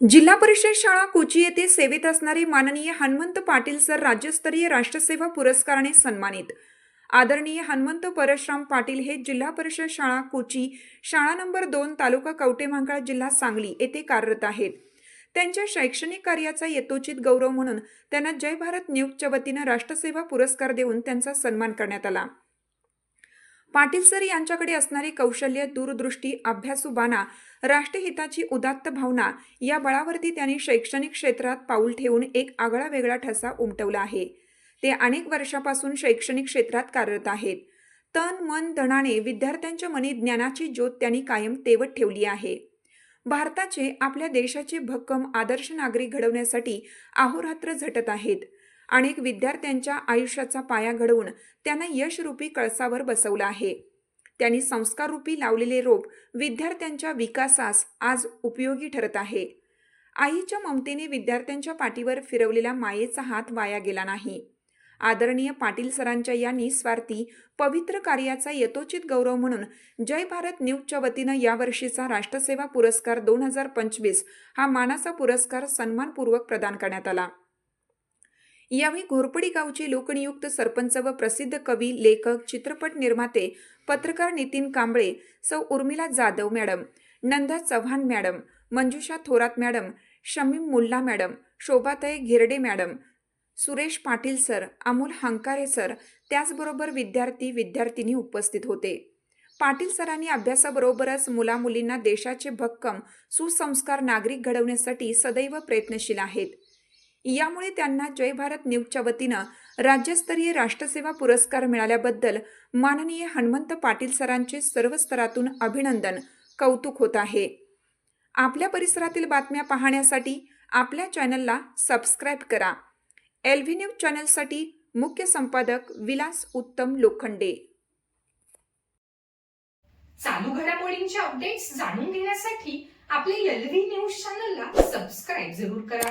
जिल्हा परिषद शाळा कोची येथे सेवेत असणारे माननीय हनुमंत पाटील सर राज्यस्तरीय राष्ट्रसेवा पुरस्काराने सन्मानित. आदरणीय हनुमंत परशराम पाटील हे जिल्हा परिषद शाळा कोची शाळा नंबर दोन तालुका कवटेमहांकाळ जिल्हा सांगली येथे कार्यरत आहेत. त्यांच्या शैक्षणिक कार्याचा यथोचित गौरव म्हणून त्यांना जय भारत न्यूजच्या वतीनं राष्ट्रसेवा पुरस्कार देऊन त्यांचा सन्मान करण्यात आला. पाटील सर यांच्याकडे असणारी कौशल्य दूरदृष्टी अभ्यासुबाना राष्ट्रहिताची उदात्त भावना या बळावरती त्यांनी शैक्षणिक क्षेत्रात पाऊल ठेवून एक आगळा वेगळा ठसा उमटवला आहे. ते अनेक वर्षापासून शैक्षणिक क्षेत्रात कार्यरत आहेत. तन मन धनाने विद्यार्थ्यांच्या मनी ज्ञानाची ज्योत त्यांनी कायम तेवत ठेवली आहे. भारताचे आपल्या देशाचे भक्कम आदर्श नागरिक घडवण्यासाठी अहोरात्र झटत आहेत. अनेक विद्यार्थ्यांच्या आयुष्याचा पाया घडवून त्यांना यशरूपी कळसावर बसवलं आहे. त्यांनी संस्काररूपी लावलेले रोप विद्यार्थ्यांच्या विकासास आज उपयोगी ठरत आहे. आईच्या ममतेने विद्यार्थ्यांच्या पाठीवर फिरवलेला मायेचा हात वाया गेला नाही. आदरणीय पाटील सरांच्या या निस्वार्थी पवित्र कार्याचा यथोचित गौरव म्हणून जय भारत न्यूजच्या वतीनं यावर्षीचा राष्ट्रसेवा पुरस्कार दोन हजार पंचवीस हा मानाचा पुरस्कार सन्मानपूर्वक प्रदान करण्यात आला. यावेळी घोरपडी गावचे लोकनियुक्त सरपंच व प्रसिद्ध कवी लेखक चित्रपट निर्माते पत्रकार नितीन कांबळे सौ Urmila Jadhav madam Nanda Chavan madam Manjusha Thorat madam Shamim Mulla madam Shobhatai Ghirde madam Suresh Patil sir Amol Hankare sir त्याचबरोबर विद्यार्थी विद्यार्थिनी उपस्थित होते. पाटील सरांनी अभ्यासाबरोबरच मुलामुलींना देशाचे भक्कम सुसंस्कार नागरिक घडवण्यासाठी सदैव प्रयत्नशील आहेत. यामुळे त्यांना जय भारत न्यूजच्या वतीनं राज्यस्तरीय राष्ट्रसेवा पुरस्कार मिळाल्याबद्दल माननीय हनुमंत पाटील सरांचे सर्व स्तरातून अभिनंदन कौतुक होत आहे. आपल्या परिसरातील बातम्या पाहण्यासाठी आपल्या चॅनलला सबस्क्राईब करा. एल व्ही न्यूज चॅनलसाठी मुख्य संपादक विलास उत्तम लोखंडे. चालू घडामोडींचे अपडेट्स जाणून घेण्यासाठी आपले एल व्ही न्यूज चॅनलला सबस्क्राईब जरूर करा.